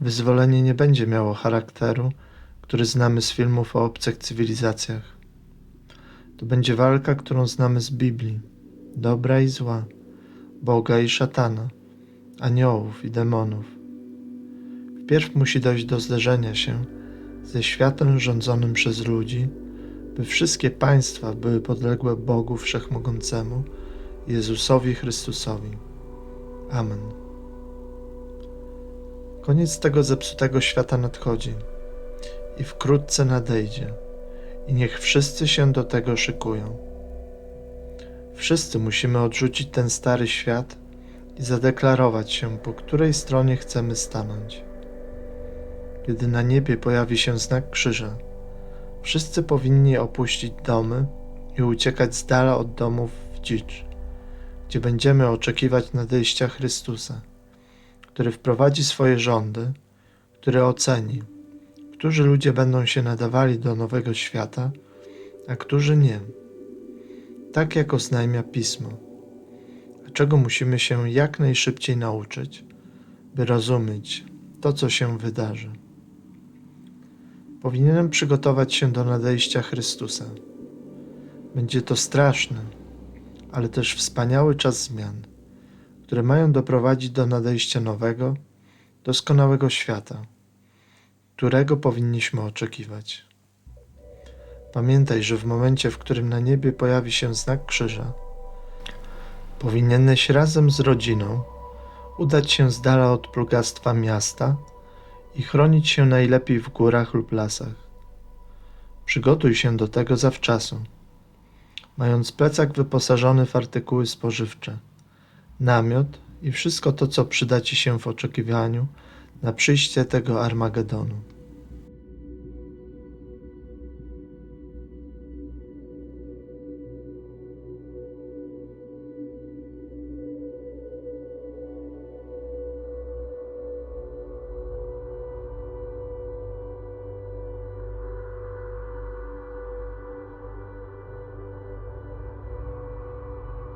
Wyzwolenie nie będzie miało charakteru, który znamy z filmów o obcych cywilizacjach. To będzie walka, którą znamy z Biblii dobra i zła, Boga i szatana, aniołów i demonów. Wpierw musi dojść do zderzenia się ze światem rządzonym przez ludzi, by wszystkie państwa były podległe Bogu Wszechmogącemu, Jezusowi Chrystusowi. Amen. Koniec tego zepsutego świata nadchodzi i wkrótce nadejdzie, i niech wszyscy się do tego szykują. Wszyscy musimy odrzucić ten stary świat i zadeklarować się, po której stronie chcemy stanąć. Kiedy na niebie pojawi się znak krzyża, wszyscy powinni opuścić domy i uciekać z dala od domów w dzicz, gdzie będziemy oczekiwać nadejścia Chrystusa, który wprowadzi swoje rządy, który oceni, którzy ludzie będą się nadawali do nowego świata, a którzy nie. Tak jak oznajmia Pismo. Czego musimy się jak najszybciej nauczyć, by rozumieć to, co się wydarzy. Powinienem przygotować się do nadejścia Chrystusa. Będzie to straszny, ale też wspaniały czas zmian, które mają doprowadzić do nadejścia nowego, doskonałego świata, którego powinniśmy oczekiwać. Pamiętaj, że w momencie, w którym na niebie pojawi się znak krzyża, powinieneś razem z rodziną udać się z dala od plugastwa miasta i chronić się najlepiej w górach lub lasach. Przygotuj się do tego zawczasu, mając plecak wyposażony w artykuły spożywcze, namiot i wszystko to, co przyda Ci się w oczekiwaniu na przyjście tego Armagedonu.